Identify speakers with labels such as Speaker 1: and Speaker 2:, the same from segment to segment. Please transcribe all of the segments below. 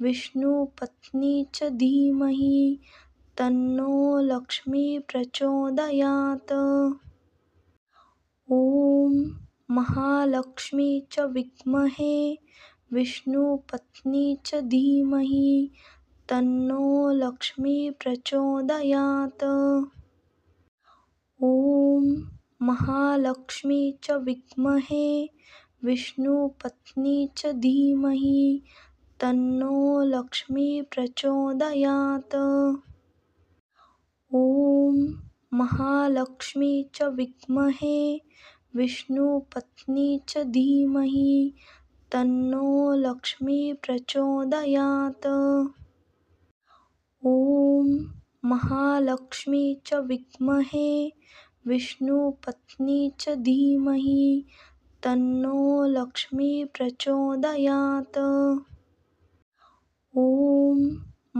Speaker 1: विष्णुपत्नी च धीमहि, तन्नो लक्ष्मी प्रचोदयात्। ॐ महालक्ष्मी च विद्महे विष्णुपत्नी च धीमहि, तन्नो लक्ष्मी प्रचोदयात्। ॐ महालक्ष्मी च विद्महे विष्णुपत्नी च धीमहि तन्नो लक्ष्मी प्रचोदयात्। ॐ महालक्ष्मी च विद्महे, विष्णुपत्नी च धीमहि, तन्नो लक्ष्मी प्रचोदयात्। ॐ महालक्ष्मी च विद्महे, विष्णुपत्नी च धीमहि, तन्नो लक्ष्मी प्रचोदयात्। ॐ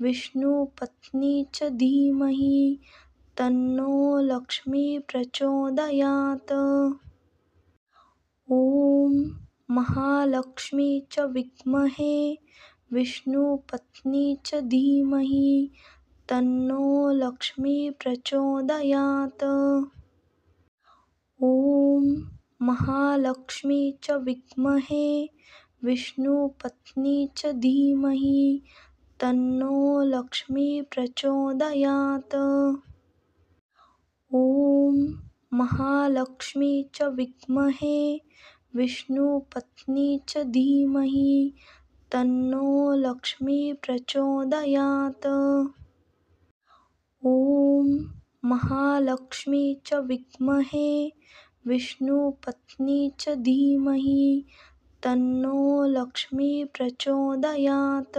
Speaker 1: विष्णुपत्नी च धीमहि, तन्नो लक्ष्मी प्रचोदयात्। ॐ महालक्ष्मी च विद्महे विष्णुपत्नी च धीमहि, तन्नो लक्ष्मी प्रचोदयात्। ॐ महालक्ष्मी च विद्महे विष्णुपत्नी च धीमहि तन्नो लक्ष्मी प्रचोदयात्। ॐ महालक्ष्मी च विद्महे, विष्णुपत्नी च धीमहि, तन्नो लक्ष्मी प्रचोदयात्। ॐ महालक्ष्मी च विद्महे, विष्णुपत्नी च धीमहि, तन्नो लक्ष्मी प्रचोदयात्।